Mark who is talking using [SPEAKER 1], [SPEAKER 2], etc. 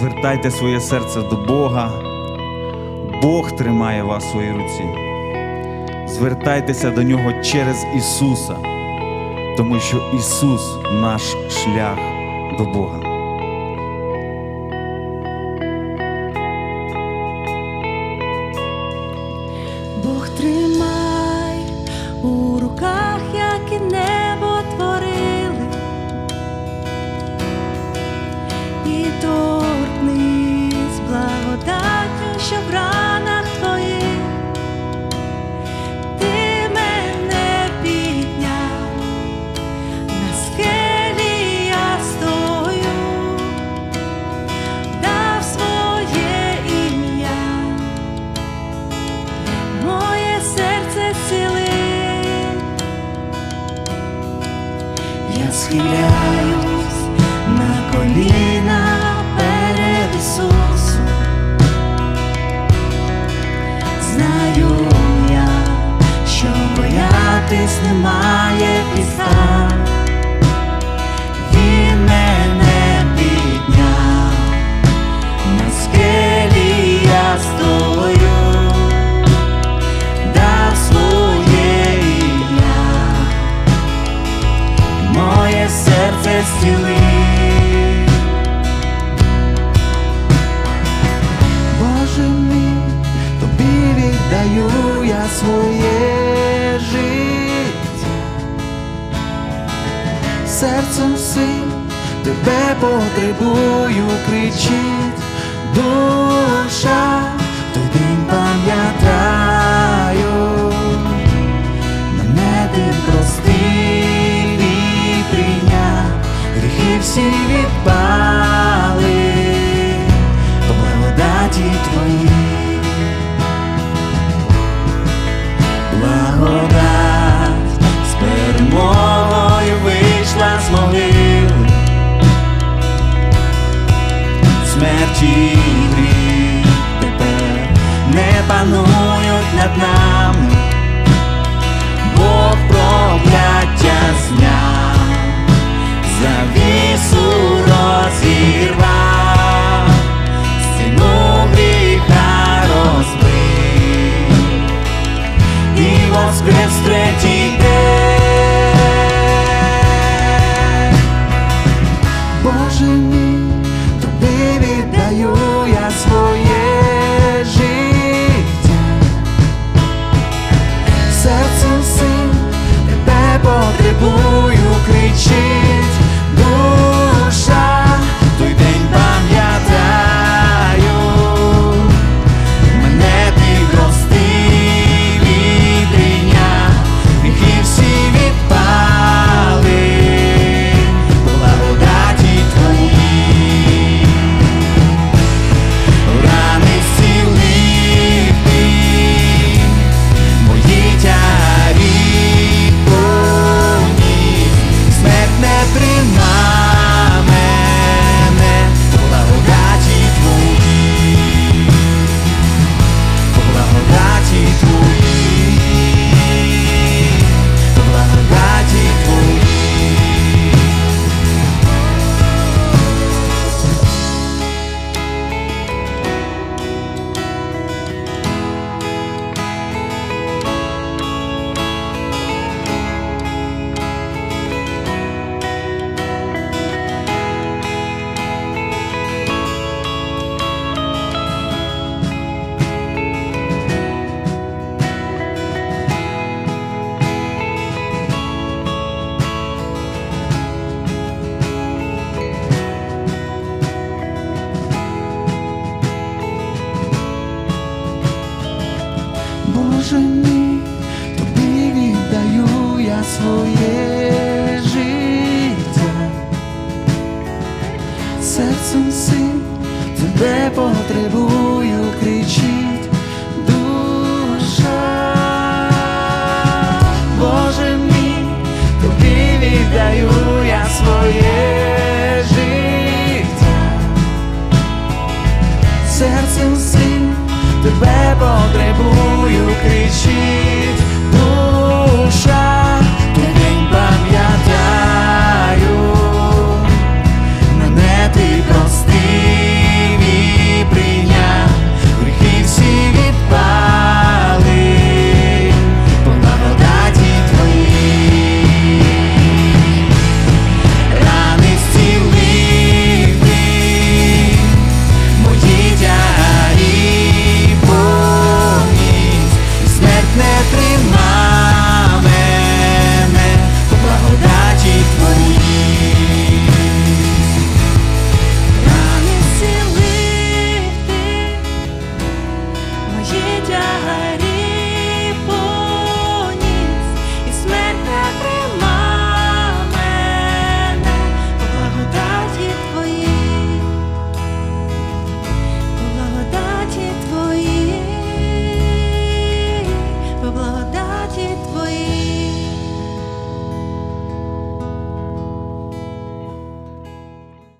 [SPEAKER 1] Звертайте своє серце до Бога. Бог тримає вас в своїй руці. Звертайтеся до Нього через Ісуса, тому що Ісус наш шлях до Бога.
[SPEAKER 2] Схиляюсь на коліна перед Ісусом. Знаю я, що боятись немає підстав.
[SPEAKER 3] Серцем всім тебе потребую, кричить душа, день пам'ятаю, мене ти простив і прийняв, гріхи всі відпали смерті і тепер не панують над нами, Бог прокляття зняв, завісу розірвав, стіну гріха розбив. І воскрес третій день. Боже мій, тобі віддаю я своє життя, серцем всім тебе потребую, кричить душа. Боже мій, тобі віддаю я своє життя серцем всім тебе потребую, кричить